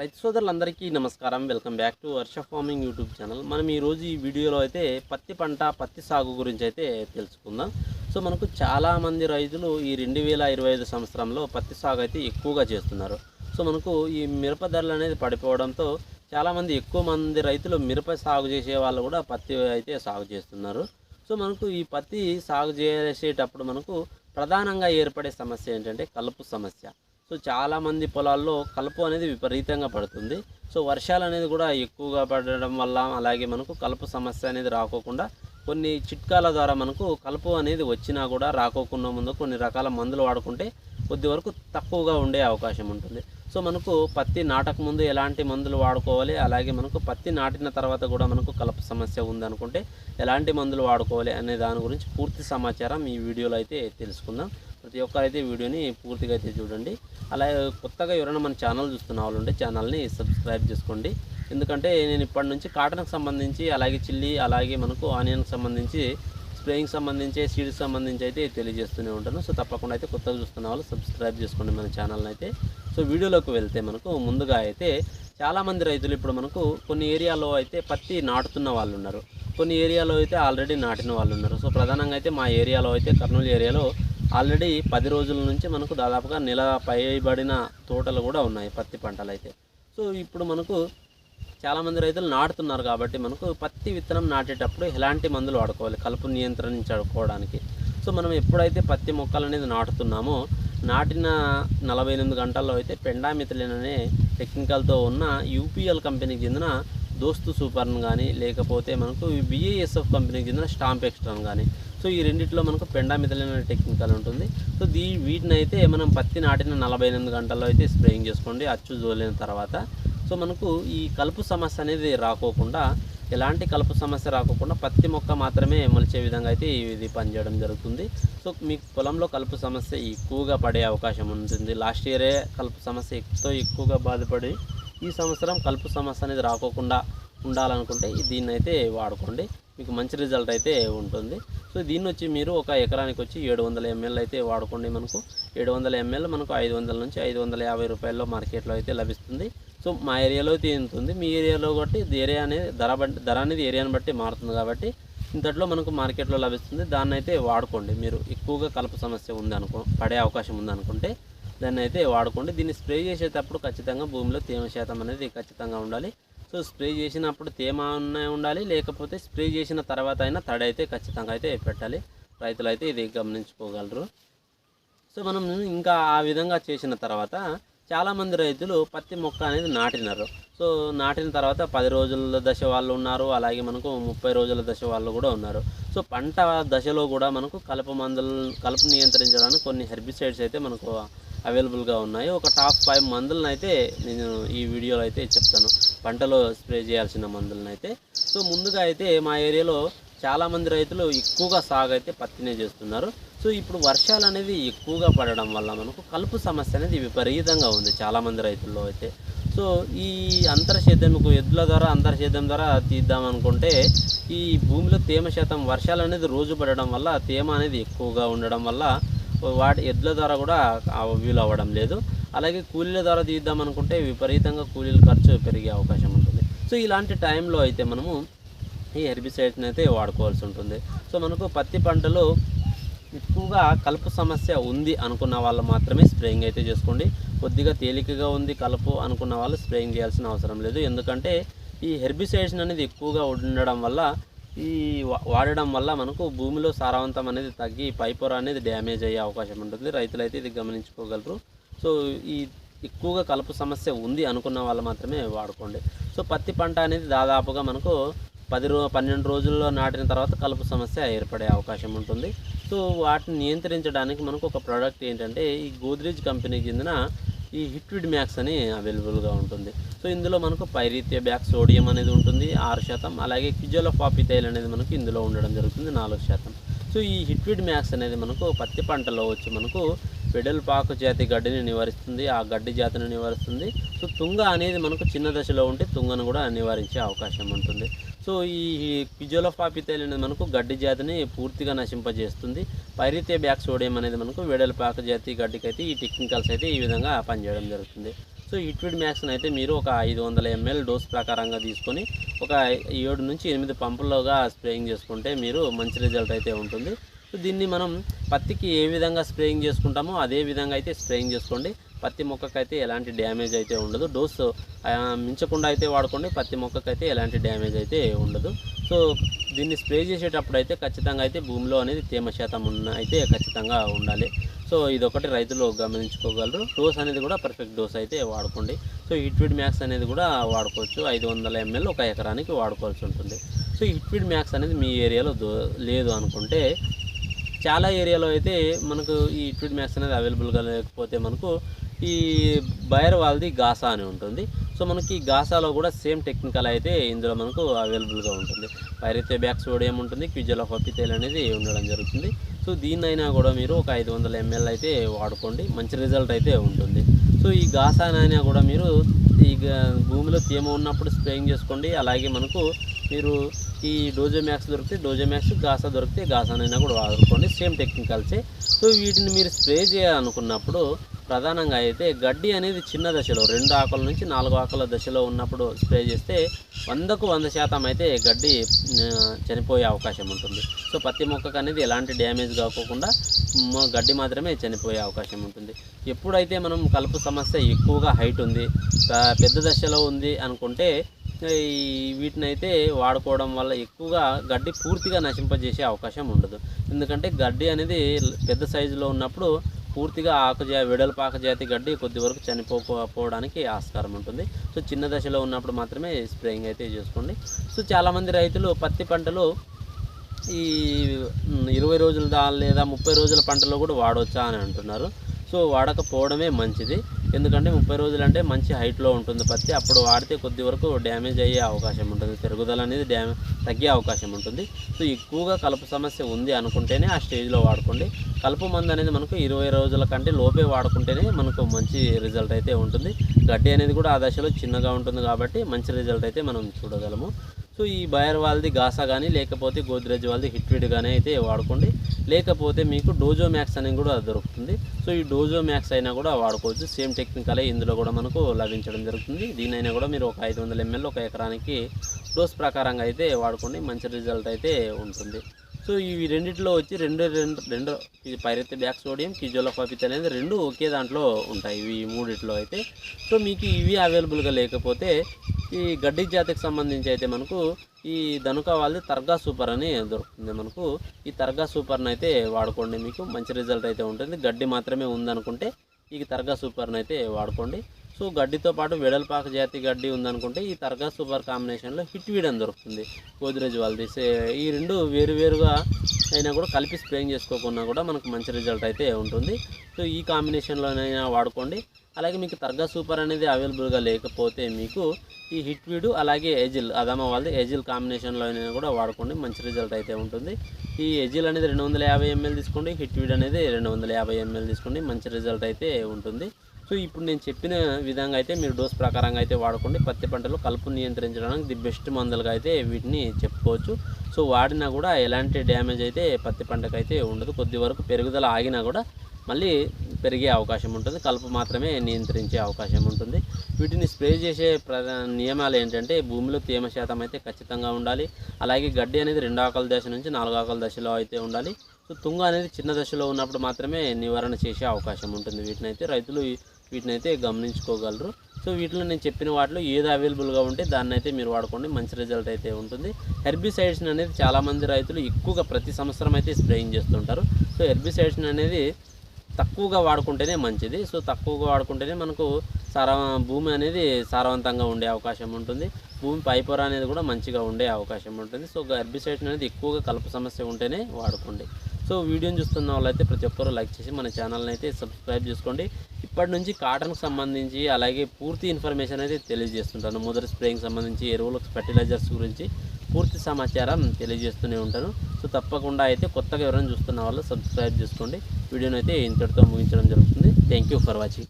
రైతు సోదరులందరికీ నమస్కారం. Welcome back to Varsha farming YouTube channel. మనం ఈరోజు ఈ వీడియోలో అయితే పత్తి పంట పత్తి సాగు గురించి అయితే తెలుసుకుందాం. సో మనకు చాలామంది రైతులు ఈ రెండు వేల ఇరవై ఐదు సంవత్సరంలో పత్తి సాగు అయితే ఎక్కువగా చేస్తున్నారు. సో మనకు ఈ మిరప ధరలు అనేది పడిపోవడంతో చాలామంది ఎక్కువ మంది రైతులు మిరప సాగు చేసే వాళ్ళు కూడా పత్తి అయితే సాగు చేస్తున్నారు. సో మనకు ఈ పత్తి సాగు చేసేటప్పుడు మనకు ప్రధానంగా ఏర్పడే సమస్య ఏంటంటే కలుపు సమస్య. సో చాలామంది పొలాల్లో కలుపు అనేది విపరీతంగా పడుతుంది. సో వర్షాలు అనేది కూడా ఎక్కువగా పడడం వల్ల అలాగే మనకు కలుపు సమస్య అనేది రాకోకుండా కొన్ని చిట్కాల ద్వారా మనకు కలుపు అనేది వచ్చినా కూడా రాకోకుండా ముందు కొన్ని రకాల మందులు వాడుకుంటే కొద్ది వరకు తక్కువగా ఉండే అవకాశం ఉంటుంది. సో మనకు పత్తి నాటక ముందు ఎలాంటి మందులు వాడుకోవాలి? అలాగే మనకు పత్తి నాటిన తర్వాత కూడా మనకు కలుపు సమస్య ఉందనుకుంటే ఎలాంటి మందులు వాడుకోవాలి? అనే దాని గురించి పూర్తి సమాచారం ఈ వీడియోలో అయితే తెలుసుకుందాం. ప్రతి ఒక్కరైతే వీడియోని పూర్తిగా అయితే చూడండి. అలాగే కొత్తగా ఎవరైనా మన ఛానల్ చూస్తున్న వాళ్ళు ఉంటే ఛానల్ని సబ్స్క్రైబ్ చేసుకోండి. ఎందుకంటే నేను ఇప్పటి నుంచి కాటన్కి సంబంధించి అలాగే చిల్లీ అలాగే మనకు ఆనియన్కి సంబంధించి స్ప్రేయింగ్ సంబంధించి సీడ్స్ సంబంధించి అయితే తెలియజేస్తూనే ఉంటాను. సో తప్పకుండా అయితే కొత్తగా చూస్తున్న వాళ్ళు సబ్స్క్రైబ్ చేసుకోండి మన ఛానల్ని అయితే. సో వీడియోలోకి వెళ్తే మనకు ముందుగా అయితే చాలామంది రైతులు ఇప్పుడు మనకు కొన్ని ఏరియాలో అయితే పత్తి నాటుతున్న వాళ్ళు ఉన్నారు. కొన్ని ఏరియాలో అయితే ఆల్రెడీ నాటిన వాళ్ళు ఉన్నారు. సో ప్రధానంగా అయితే మా ఏరియాలో అయితే కర్నూలు ఏరియాలో ఆల్రెడీ పది రోజుల నుంచి మనకు దాదాపుగా నెల పైబడిన తోటలు కూడా ఉన్నాయి పత్తి పంటలు అయితే సో ఇప్పుడు మనకు చాలామంది రైతులు నాటుతున్నారు కాబట్టి మనకు పత్తి విత్తనం నాటేటప్పుడు ఎలాంటి మందులు వాడుకోవాలి? కలుపు నియంత్రించడుకోవడానికి సో మనం ఎప్పుడైతే పత్తి మొక్కలు అనేది నాటుతున్నామో నాటిన నలభై ఎనిమిది గంటల్లో అయితే పెండామిథిలిన్ అనే టెక్నికల్తో ఉన్న యూపీఎల్ కంపెనీకి చెందిన దోస్తు సూపర్న్ కానీ లేకపోతే మనకు బిఏఎస్ఎఫ్ కంపెనీకి చెందిన స్టాంప్ ఎక్స్ట్రాన్ కానీ సో ఈ రెండిట్లో మనకు పెండా అనే టెక్నికల్ ఉంటుంది. సో దీ వీటిని అయితే మనం పత్తి నాటిన నలభై ఎనిమిది గంటల్లో అయితే స్ప్రేయింగ్ చేసుకోండి అచ్చు జోలిన తర్వాత. సో మనకు ఈ కలుపు సమస్య అనేది రాకోకుండా ఎలాంటి కలుపు సమస్య రాకోకుండా పత్తి మొక్క మాత్రమే మొలిచే విధంగా అయితే ఇది పనిచేయడం జరుగుతుంది. సో మీ పొలంలో కలుపు సమస్య ఎక్కువగా పడే అవకాశం ఉంటుంది. లాస్ట్ ఇయరే కలుపు సమస్య ఎంతో ఎక్కువగా బాధపడి ఈ సంవత్సరం కలుపు సమస్య అనేది రాకోకుండా ఉండాలనుకుంటే దీన్ని అయితే వాడుకోండి. మీకు మంచి రిజల్ట్ అయితే ఉంటుంది. సో దీన్ని వచ్చి మీరు ఒక ఎకరానికి వచ్చి ఏడు వందల ఎంఎల్ అయితే వాడుకోండి మనకు. ఏడు వందల ఎంఎల్ మనకు ఐదు వందల నుంచి ఐదు వందల యాభై రూపాయల్లో మార్కెట్లో అయితే లభిస్తుంది. సో మా ఏరియాలో అయితే ఇంత మీ ఏరియాలో బట్టి ఏరియా అనేది ధర బట్టి ధర అనేది ఏరియాని బట్టి మారుతుంది కాబట్టి ఇంతట్లో మనకు మార్కెట్లో లభిస్తుంది. దాన్ని అయితే వాడుకోండి. మీరు ఎక్కువగా కలుపు సమస్య ఉంది అనుకో పడే అవకాశం ఉంది అనుకుంటే దాన్ని అయితే వాడుకోండి. దీన్ని స్ప్రే చేసేటప్పుడు ఖచ్చితంగా భూమిలో తేమ శాతం అనేది ఖచ్చితంగా ఉండాలి. సో స్ప్రే చేసినప్పుడు తేమ ఉండాలి. లేకపోతే స్ప్రే చేసిన తర్వాత అయినా తడి అయితే ఖచ్చితంగా అయితే పెట్టాలి. రైతులు అయితే ఇది గమనించుకోగలరు. సో మనం ఇంకా ఆ విధంగా చేసిన తర్వాత చాలామంది రైతులు పత్తి మొక్క అనేది నాటినారు. సో నాటిన తర్వాత పది రోజుల దశ వాళ్ళు ఉన్నారు. అలాగే మనకు ముప్పై రోజుల దశ వాళ్ళు కూడా ఉన్నారు. సో పంట దశలో కూడా మనకు కలుపు మందులు కలుపు నియంత్రించడానికి కొన్ని హెర్బిసైడ్స్ అయితే మనకు అవైలబుల్గా ఉన్నాయి. ఒక టాప్ ఫైవ్ మందులను అయితే నేను ఈ వీడియోలో అయితే చెప్తాను. పంటలో స్ప్రే చేయాల్సిన మందులను అయితే సో ముందుగా అయితే మా ఏరియాలో చాలామంది రైతులు ఎక్కువగా సాగు అయితే పత్తినే చేస్తున్నారు. సో ఇప్పుడు వర్షాలు అనేది ఎక్కువగా పడడం వల్ల మనకు కలుపు సమస్య అనేది విపరీతంగా ఉంది చాలామంది రైతుల్లో అయితే. సో ఈ అంతర్సేద్యంకు ఎద్దుల ద్వారా అంతర్సేద్యం ద్వారా తీద్దాం అనుకుంటే ఈ భూమిలో తేమ శాతం వర్షాలు అనేది రోజు పడడం వల్ల తేమ అనేది ఎక్కువగా ఉండడం వల్ల వాటి ఎడ్ల ద్వారా కూడా వీలు అవ్వడం లేదు. అలాగే కూలీల ద్వారా తీద్దాం అనుకుంటే విపరీతంగా కూలీల ఖర్చు పెరిగే అవకాశం ఉంటుంది. సో ఇలాంటి టైంలో అయితే మనము ఈ హెర్బిసైడ్స్ని అయితే వాడుకోవాల్సి ఉంటుంది. సో మనకు పత్తి పంటలో ఎక్కువగా కలుపు సమస్య ఉంది అనుకున్న వాళ్ళు మాత్రమే స్ప్రేయింగ్ అయితే చేసుకోండి. కొద్దిగా తేలికగా ఉంది కలుపు అనుకున్న వాళ్ళు స్ప్రేయింగ్ చేయాల్సిన అవసరం లేదు. ఎందుకంటే ఈ హెర్బిసైడ్స్ అనేది ఎక్కువగా ఉండడం వల్ల ఈ వా- వాడడం వల్ల మనకు భూమిలో సారవంతం అనేది తగ్గి పైపొర అనేది డ్యామేజ్ అయ్యే అవకాశం ఉంటుంది. రైతులు అయితే ఇది గమనించుకోగలరు. సో ఈ ఎక్కువగా కలుపు సమస్య ఉంది అనుకున్న వాళ్ళు మాత్రమే వాడుకోండి. సో పత్తి పంట అనేది దాదాపుగా మనకు పది రో పన్నెండు రోజుల్లో నాటిన తర్వాత కలుపు సమస్య ఏర్పడే అవకాశం ఉంటుంది. సో వాటిని నియంత్రించడానికి మనకు ఒక ప్రోడక్ట్ ఏంటంటే ఈ గోద్రేజ్ కంపెనీకి చెందిన ఈ హిట్విడ్ మ్యాక్స్ అని అవైలబుల్గా ఉంటుంది. సో ఇందులో మనకు పైరీత్య బ్యాక్ సోడియం అనేది ఉంటుంది ఆరు శాతం. అలాగే క్విజోలోఫాపితైల్ అనేది మనకు ఇందులో ఉండడం జరుగుతుంది నాలుగు శాతం. సో ఈ హిట్విడ్ మ్యాక్స్ అనేది మనకు పత్తి పంటలో వచ్చి మనకు వెడల్పాకు జాతి గడ్డిని నివారిస్తుంది ఆ గడ్డి జాతిని నివారిస్తుంది. సో తుంగ అనేది మనకు చిన్న దశలో ఉంటే తుంగను కూడా నివారించే అవకాశం ఉంటుంది. సో ఈ పిజోలోఫాపితైల్ అనేది మనకు గడ్డి జాతిని పూర్తిగా నశింపజేస్తుంది. పైరితే బ్యాక్ సోడియం అనేది మనకు వెడల్పాకు జాతి గడ్డికైతే ఈ టెక్నికల్స్ అయితే ఈ విధంగా పనిచేయడం జరుగుతుంది. సో ఇట్విడ్ మ్యాక్స్ని అయితే మీరు ఒక ఐదు వందల ఎంఎల్ డోస్ ప్రకారంగా తీసుకొని ఒక ఏడు నుంచి ఎనిమిది పంపుల్లోగా స్ప్రేయింగ్ చేసుకుంటే మీరు మంచి రిజల్ట్ అయితే ఉంటుంది. సో దీన్ని మనం పత్తికి ఏ విధంగా స్ప్రేయింగ్ చేసుకుంటామో అదే విధంగా అయితే స్ప్రేయింగ్ చేసుకోండి. పత్తి మొక్కకైతే ఎలాంటి డ్యామేజ్ అయితే ఉండదు. డోస్ మించకుండా అయితే వాడుకోండి. పత్తి మొక్కకైతే ఎలాంటి డ్యామేజ్ అయితే ఉండదు. సో దీన్ని స్ప్రే చేసేటప్పుడు అయితే ఖచ్చితంగా అయితే భూమిలో అనేది తేమ శాతం ఉన్న అయితే ఖచ్చితంగా ఉండాలి. సో ఇదొకటి రైతులు గమనించుకోగలరు. డోస్ అనేది కూడా పర్ఫెక్ట్ డోస్ అయితే వాడుకోండి. సో హిట్విడ్ మ్యాక్స్ అనేది కూడా వాడుకోవచ్చు. ఐదు వందల ఎంఎల్ ఒక ఎకరానికి వాడుకోవాల్సి ఉంటుంది. సో హిట్విడ్ మ్యాక్స్ అనేది మీ ఏరియాలో లేదు అనుకుంటే చాలా ఏరియాలో అయితే మనకు ఈ హిట్విడ్ మ్యాక్స్ అనేది అవైలబుల్గా లేకపోతే మనకు ఈ బయర్ వాళ్ళది గాసా అని ఉంటుంది. సో మనకి ఈ గాసాలో కూడా సేమ్ టెక్నికల్ అయితే ఇందులో మనకు అవైలబుల్గా ఉంటుంది. పైరైతే బ్యాక్ సోడియం ఉంటుంది క్విజల్ ఆఫ్ అనేది ఉండడం జరుగుతుంది. సో దీన్నైనా కూడా మీరు ఒక ఐదు వందల ఎంఎల్ అయితే వాడుకోండి. మంచి రిజల్ట్ అయితే ఉంటుంది. సో ఈ గాసానైనా కూడా మీరు ఈ భూమిలో తేమ ఉన్నప్పుడు స్ప్రేయింగ్ చేసుకోండి. అలాగే మనకు మీరు ఈ డోజో మ్యాక్స్ దొరికితే డోజో మ్యాక్స్ గాసా దొరికితే గాసానైనా కూడా వాడుకోండి. సేమ్ టెక్నికల్సే. సో వీటిని మీరు స్ప్రే చేయాలనుకున్నప్పుడు ప్రధానంగా అయితే గడ్డి అనేది చిన్న దశలో రెండు ఆకుల నుంచి నాలుగు ఆకుల దశలో ఉన్నప్పుడు స్ప్రే చేస్తే వందకు వంద శాతం అయితే గడ్డి చనిపోయే అవకాశం ఉంటుంది. సో పత్తి మొక్కకు అనేది ఎలాంటి డ్యామేజ్ కాకోకుండా గడ్డి మాత్రమే చనిపోయే అవకాశం ఉంటుంది. ఎప్పుడైతే మనం కలుపు సమస్య ఎక్కువగా హైట్ ఉంది పెద్ద దశలో ఉంది అనుకుంటే వీటిని అయితే వాడుకోవడం వల్ల ఎక్కువగా గడ్డి పూర్తిగా నశింపజేసే అవకాశం ఉండదు. ఎందుకంటే గడ్డి అనేది పెద్ద సైజులో ఉన్నప్పుడు పూర్తిగా ఆకుజా వెడల్పు ఆకుజాతి గడ్డి కొద్ది వరకు చనిపోకపోవడానికి ఆస్కారం ఉంటుంది. సో చిన్న దశలో ఉన్నప్పుడు మాత్రమే స్ప్రేయింగ్ అయితే చేసుకోండి. సో చాలామంది రైతులు పత్తి పంటలు ఈ ఇరవై రోజుల దా లేదా ముప్పై రోజుల పంటలో కూడా వాడవచ్చా అని అంటున్నారు. సో వాడకపోవడమే మంచిది. ఎందుకంటే ముప్పై రోజులు అంటే మంచి హైట్లో ఉంటుంది పత్తి. అప్పుడు వాడితే కొద్ది వరకు డ్యామేజ్ అయ్యే అవకాశం ఉంటుంది. పెరుగుదల అనేది డ్యామే తగ్గే అవకాశం ఉంటుంది. సో ఎక్కువగా కలుపు సమస్య ఉంది అనుకుంటేనే ఆ స్టేజ్లో వాడుకోండి. కలుపు మందు అనేది మనకు ఇరవై రోజుల కంటే లోపే వాడుకుంటేనే మనకు మంచి రిజల్ట్ అయితే ఉంటుంది. గడ్డి అనేది కూడా ఆ దశలో చిన్నగా ఉంటుంది కాబట్టి మంచి రిజల్ట్ అయితే మనం చూడగలము. సో ఈ బయర్ వాళ్ళది గాసా కానీ లేకపోతే గోద్రేజ్ వాళ్ళది హిట్విడ్ కానీ అయితే వాడుకోండి. లేకపోతే మీకు డోజో మ్యాక్స్ అనేది కూడా దొరుకుతుంది. సో ఈ డోజో మ్యాక్స్ అయినా కూడా వాడుకోవచ్చు. సేమ్ టెక్నికలే ఇందులో కూడా మనకు లభించడం జరుగుతుంది. దీనైనా కూడా మీరు ఒక ఐదు వందల ఎంఎల్ ఒక ఎకరానికి డోస్ ప్రకారంగా అయితే వాడుకోండి. మంచి రిజల్ట్ అయితే ఉంటుంది. సో ఇవి రెండిట్లో వచ్చి రెండు రెండు రెండు ఇది పైరెత్తి బ్యాక్ సోడియం కిజోలోఫాపిత్ అనేది రెండు ఒకే దాంట్లో ఉంటాయి. ఇవి మూడిట్లో అయితే. సో మీకు ఇవి అవైలబుల్గా లేకపోతే ఈ గడ్డి జాతికి సంబంధించి అయితే మనకు ఈ ధనుక వాళ్ళది తర్గా సూపర్ అని దొరుకుతుంది మనకు. ఈ తర్గా సూపర్ని అయితే వాడుకోండి మీకు. మంచి రిజల్ట్ అయితే ఉంటుంది. గడ్డి మాత్రమే ఉందనుకుంటే ఈ తర్గా సూపర్ని అయితే వాడుకోండి. సో గడ్డితో పాటు వెడల్పాక జాతి గడ్డి ఉందనుకుంటే ఈ తర్గా సూపర్ కాంబినేషన్లో హిట్ వీడని దొరుకుతుంది. గోద్రేజ్ వాళ్ళది. ఈ రెండు వేరువేరుగా అయినా కూడా కలిపి స్ప్రేయింగ్ చేసుకోకుండా కూడా మనకు మంచి రిజల్ట్ అయితే ఉంటుంది. సో ఈ కాంబినేషన్లోనైనా వాడుకోండి. అలాగే మీకు తర్గా సూపర్ అనేది అవైలబుల్గా లేకపోతే మీకు ఈ హిట్ వీడు అలాగే ఎజిల్ అదమ వాళ్ళది ఎజిల్ కాంబినేషన్లోనైనా కూడా వాడుకోండి. మంచి రిజల్ట్ అయితే ఉంటుంది. ఈ ఎజిల్ అనేది రెండు వందల యాభై ఎంఎల్ తీసుకోండి. హిట్ వీడ్ అనేది రెండు వందల యాభై ఎంఎల్ తీసుకోండి. మంచి రిజల్ట్ అయితే ఉంటుంది. సో ఇప్పుడు నేను చెప్పిన విధంగా అయితే మీరు డోస్ ప్రకారంగా అయితే వాడుకోండి. పత్తి పంటలో కలుపు నియంత్రించడానికి ది బెస్ట్ మందులుగా అయితే వీటిని చెప్పుకోవచ్చు. సో వాడినా కూడా ఎలాంటి డ్యామేజ్ అయితే పత్తి పంటకు అయితే ఉండదు. కొద్ది వరకు పెరుగుదల ఆగినా కూడా మళ్ళీ పెరిగే అవకాశం ఉంటుంది. కలుపు మాత్రమే నియంత్రించే అవకాశం ఉంటుంది. వీటిని స్ప్రే చేసే ప్రధా నియమాలు ఏంటంటే భూమిలో తేమ శాతం అయితే ఖచ్చితంగా ఉండాలి. అలాగే గడ్డి అనేది రెండు ఆకల దశ నుంచి నాలుగు ఆకల దశలో అయితే ఉండాలి. సో తుంగ అనేది చిన్న దశలో ఉన్నప్పుడు మాత్రమే నివారణ చేసే అవకాశం ఉంటుంది. వీటిని అయితే రైతులు వీటిని అయితే గమనించుకోగలరు. సో వీటిలో నేను చెప్పిన వాటిలో ఏది అవైలబుల్గా ఉంటే దాన్ని అయితే మీరు వాడుకోండి. మంచి రిజల్ట్ అయితే ఉంటుంది. హెర్బిసైడ్స్ అనేది చాలామంది రైతులు ఎక్కువగా ప్రతి సంవత్సరం అయితే స్ప్రేయింగ్ చేస్తుంటారు. సో హెర్బిసైడ్స్ అనేది తక్కువగా వాడుకుంటేనే మంచిది. సో తక్కువగా వాడుకుంటేనే మనకు సార భూమి అనేది సారవంతంగా ఉండే అవకాశం ఉంటుంది. భూమి పైపొర అనేది కూడా మంచిగా ఉండే అవకాశం ఉంటుంది. సో హెర్బిసైడ్స్ అనేది ఎక్కువగా కలుపు సమస్య ఉంటేనే వాడుకోండి. సో వీడియోని చూస్తున్న వాళ్ళైతే ప్రతి ఒక్కరూ లైక్ చేసి మన ఛానల్ని అయితే సబ్స్క్రైబ్ చేసుకోండి. ఇప్పటి నుంచి కాటన్కి సంబంధించి అలాగే పూర్తి ఇన్ఫర్మేషన్ అయితే తెలియజేస్తుంటాను. మొదటి స్ప్రేయింగ్ సంబంధించి ఎరువులు ఫర్టిలైజర్స్ గురించి పూర్తి సమాచారం తెలియజేస్తూనే ఉంటాను. సో తప్పకుండా అయితే కొత్తగా ఎవరైనా చూస్తున్న వాళ్ళు సబ్స్క్రైబ్ చేసుకోండి. వీడియోని అయితే ఇంతటితో ముగించడం జరుగుతుంది. Thank you for watching.